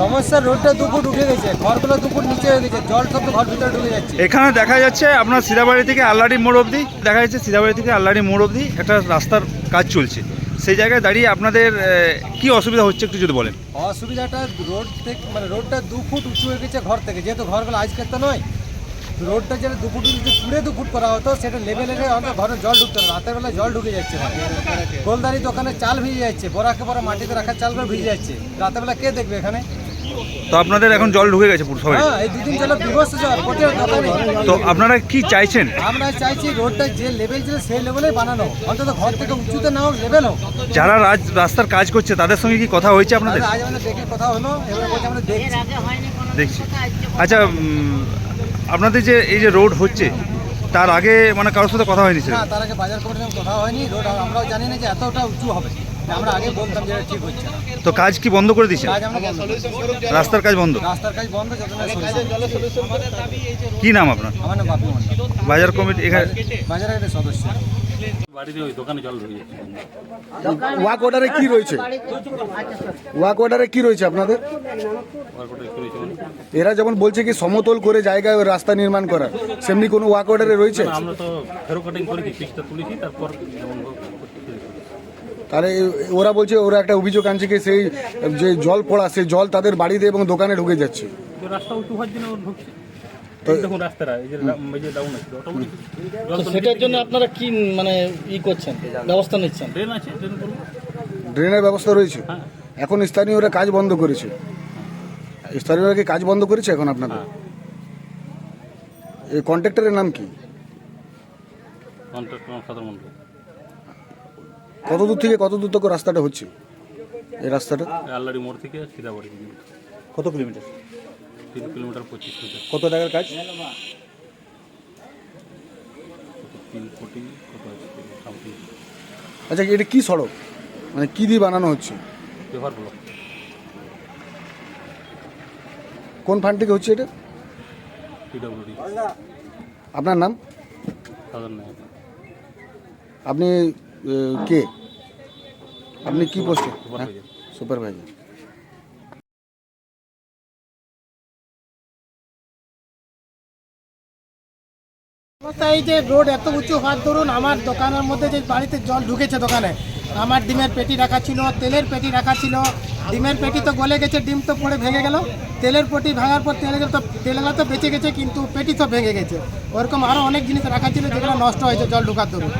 সমস্যা রোডটা দু ফুট উঠে গেছে ঘরগুলো নিচে হয়ে গেছে জল সব ঘর ভিতরে ঢুকে যাচ্ছে। এখানে দেখা যাচ্ছে আপনার সিদাবাড়ি থেকে আল্লাড়ি মোড় অবধি দেখা যাচ্ছে সিধাবাড়ি থেকে আল্লাড়ি মোড় অবধি একটা রাস্তার কাজ চলছে। সেই জায়গায় দাঁড়িয়ে আপনাদের কি অসুবিধা হচ্ছে একটু যদি বলেন? অসুবিধাটা রোড থেকে মানে রোডটা দু ফুট উঁচু হয়ে গেছে ঘর থেকে যেহেতু ঘরগুলো আজকের তো নয় রোডটা যেটা দুপুর ফুট যদি পুরে দু ফুট করা হতো, সেটা লেভেলে আমাদের ঘরে জল ঢুকতো না, রাতের বেলা জল ঢুকে যাচ্ছে গোলদারি দোকানে চাল ভিজে যাচ্ছে, বরাকে বড় মাটিতে রাখা চালগুলো ভিজে যাচ্ছে। রাতের বেলা কে দেখবে এখানে? তো আপনাদের এখন জল ঢুকে গেছে পুরো সবাই হ্যাঁ তো আপনারা কি চাইছেন? আমরা চাইছি রোডটা যে লেভেল ছিল সেই লেভেলেই বানানো অন্তত ঘর থেকে উঁচুতে না হোক লেভেল হোক। যারা রাজ রাস্তার কাজ করছে তাদের সঙ্গে কি কথা হয়েছে আপনাদের? আজ আমাদের দেখে কথা হলো এবার বলছে আমরা দেখছি। দেখছি। আচ্ছা আপনাদের যে এই যে রোড হচ্ছে তার আগে মানে কারোর সাথে কথা হয়নি না তার আগে বাজার কমিটির সঙ্গে কথা হয়নি রোড আমরাও জানি না যে এতটা উঁচু হবে। আমরা আগে বলতাম যে এটা ঠিক হচ্ছে না। তো কাজ কি বন্ধ করে দিচ্ছে কাজ আমরা বন্ধ করছি। রাস্তার কাজ বন্ধ? রাস্তার কাজ বন্ধ যত না solution। কি নাম আপনার? আমার নাম বাপি মন্ডল বাজার কমিটি এখানে বাজারের একটা সদস্য। বাড়িতে ওই দোকানে জল ঢুকে ওয়াক অর্ডারে কি রয়েছে? ওয়াক অর্ডারে কি রয়েছে আপনাদের? এরা যেমন বলছে কি সমতল করে জায়গায় রাস্তা নির্মাণ করা সেমনি কোনো ওয়াক অর্ডারে রয়েছে? আমরা তো ফেরো কাটিং করেছি পিসটা তুলেছি তারপর যেমন হোক করতে শুরু করেছি। তাহলে ওরা বলছে ওরা একটা অভিযোগ আনছে কি সেই যে জল পড়া সেই জল তাদের বাড়িতে এবং দোকানে ঢুকে যাচ্ছে। রাস্তা উঁচু হওয়ার জন্য ঢুকছে। দেখুন রাস্তাটা এই যে এই যে ডাউন আছে অটোমেটিক জল তো তো সেটার জন্য আপনারা কি মানে ই করছেন ব্যবস্থা নিচ্ছেন? ড্রেন আছে ড্রেন করব। ড্রেনের ব্যবস্থা রয়েছে? হ্যাঁ। এখন স্থানীয়রা কাজ বন্ধ করেছে। স্থানীয়রা কি কাজ বন্ধ করেছে এখন আপনাদের? এই কন্ট্রাক্টরের নাম কি? কত দূর থেকে কত দূর তক রাস্তাটা হচ্ছে? এই রাস্তাটা? আল্লাড়ি মোড় থেকে সিধাবাড়ি কত কিলোমিটার? তিন কিলোমিটার পঁচিশ মিটার। কত টাকার কাজ? তিন কোটি কত আছে? সামথিং আচ্ছা এটা কি সড়ক? মানে কি দিয়ে বানানো হচ্ছে? ব্যবহার ব্লক। কোন ফান্ড থেকে হচ্ছে এটা? পিডব্লিউডি আপনার নাম? সাধারণ নায়ক। আপনি কে? আপনি কি পোস্টে? সুপারভাইজার সুপারভাইজার অবস্থা এই যে রোড এত উঁচু হওয়ার ধরুন আমার দোকানের মধ্যে যে বাড়িতে জল ঢুকেছে দোকানে, আমার ডিমের পেটি রাখা ছিল, তেলের পেটি রাখা ছিল। ডিমের পেটি তো গলে গেছে, ডিম তো পড়ে ভেঙে গেল। তেলের পেটি ভাঙার পর তেলে তো তেলগুলো তো বেঁচে গেছে, কিন্তু পেটি তো ভেঙে গেছে। ওরকম আরও অনেক জিনিস রাখা ছিল, যেগুলো নষ্ট হয়েছে জল ঢুকার দরুন।